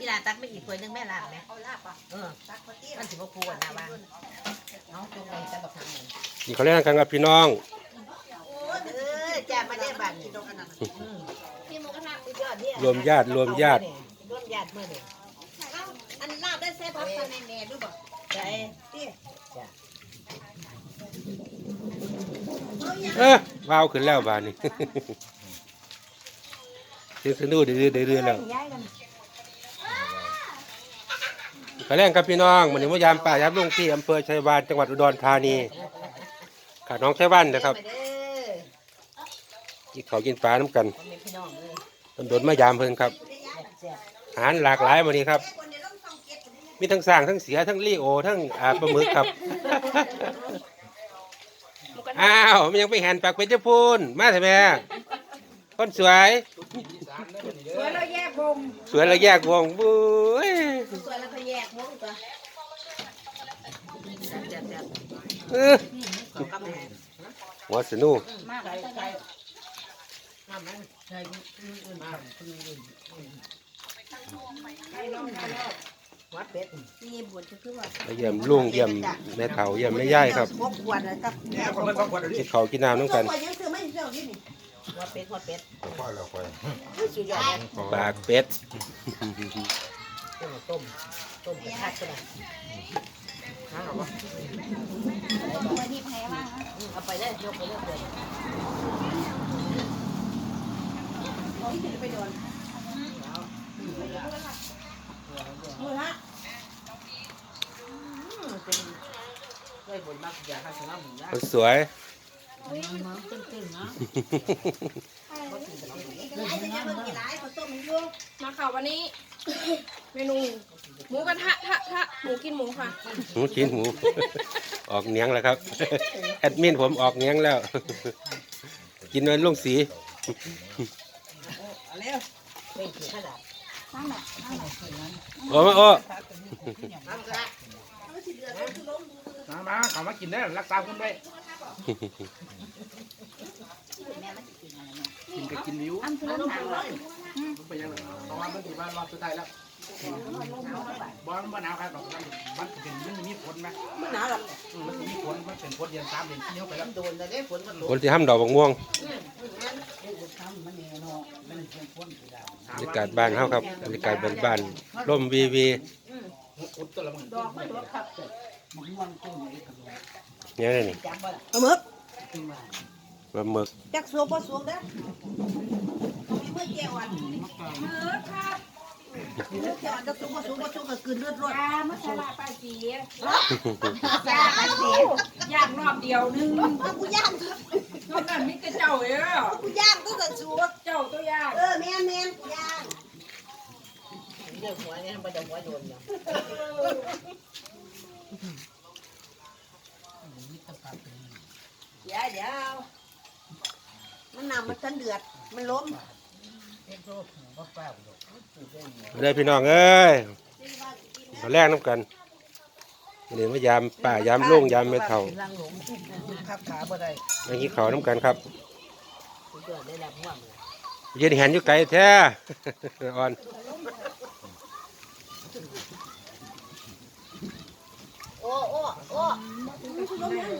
ที่ร้านตักไม่อีกถ้วยหนึงแม่ล้างไหมเอาลาบอะเออตักพอดีมันถือว่าพูดนะว่าน้องจงเลยจะบอกทางไหนนี่เขาเล่นกันกับพี่น้อง เออจ้ามาได้บ้านนี่กินตรงขนาดนั้นอืมพี่หมูกระทะสุดยอดเนี่ยรวมญาติรวมญาติรวมญาติเมื่อนี่อันลาบได้แซ่บพักตาแน่ๆด้วยบ่ใจที่จ้าเออว้าวขึ้นแล้วบานนี้เสียงสนุกเดือดเดือดแล้ว ย้ายกัน เขาเล่นกับพี่น้องมันนี้ว่ายามป่ายามลุงที่อำเภอชัยวานจังหวัดอุดรธานีขาน้องชัยวันนะครับมาเด้อกินข้าวกินปลาน้ำกันผมเป็นพี่น้องเลยตำรวจมายามเพิ่นครับแซ่บอาหารหลากหลายวันนี้ครับ มีทั้งสร้างทั้งเสียทั้งลีโอ ทั้งอาปลาหมึกครับอ้าวมันยังไปแหนปากเป็นเจ้าพูนมาเถอะแม่คนสวย สวยแล้วแยกวงสวยแล้วแยกวงบุ้ยสวยแล้ว ก็แยกวงตัวๆแซ่บแซ่บแซ่บเออหัวสนุกมากเลยใจน้ำมันใจอื่นๆมากอื่นๆให้น้องให้น้องวัดเป็ดนี่บวชคือว่ายี่ยมลุงเยี่ยมแม่เฒ่าเยี่ยมแม่ย่ายครับกินข้าวกินน้ำน้ำกันปากเป็ด ต้มต้มกระทะก็ได้น้ำหรอวะวันนี้แพ้มากนะเอาไปเลยยกไปเรื่อยของที่ไปโดนมือฮะเป็นด้วยบนมากอยากให้ชนะหมูนะคนสวยน้ำตึ้งๆนะหลายจะยังเพิ่งกี่หลายผสมมันยู่มาค่ะวันนี้ เมนูหมูกระทะทะทะหมูกินหมูค่ะ หมูชิ้นหมู ออกเนียงแล้วครับ แอดมินผมออกเนียงแล้ว กินเงินลุงสีเอาแล้วเป็นขีดขนาดนั่นแหละโอ้มาโอ้น้ำกระมามาเขามากินได้รักษาคุณไว้กินก็กินวิวอันคือเรื่องหนังเลยมัน ไปยังไงเพราะว่ามันถือว่ารอบสุดท้ายแล้วบอลมันหนาวครับมันมันเป็นมันมีผลไหมมันหนาวหรอกมันมีผลมันเป็นผลเดือนสามเดือนที่เขาไปแล้วโดนแต่ได้ฝนก็ตกคนที่ห้ามดอกบักม่วงบรรยากาศบ้านเฮาครับบรรยากาศบ้านบ้านๆร่มวีวีอุดตัวละมึงดอกไม่ดอกครับเนี่ยนี่ จับบ่ล่ะเอาหมึกปลาหมึกจักสูบบ่สูบเด้อมีเมื่อเกี่ยวอันหมึกครับเกี่ยวอันจักสูบบ่สูบบ่สูบก็กินเลือดรวดปลามัสลาปลาจีจ้าอันนี้ย่างรอบเดียวนึงเอากูย่างนอกนั้นมิตรเจ้าเอ้อกูย่างตัวกันสูบเจ้าตัวย่างเออแม่นแม่นย่างเรื่องหัวเนี่ยมันจะหัวโดนเนาะเดี๋ยวเดี๋ยว มันน้ำมันทันเดือด มันล้มได้พี่น้องเอ้ยมาแลกน้ำกันวันนี้มายามป่ายามลุงยามแม่เฒ่าลังหลงขับขาอันนี้เขาน้ำกันครับยืนเห็นอยู่ไกลแท้อ่อนโอ้โอ้โอ้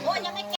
โอ้ยังไม่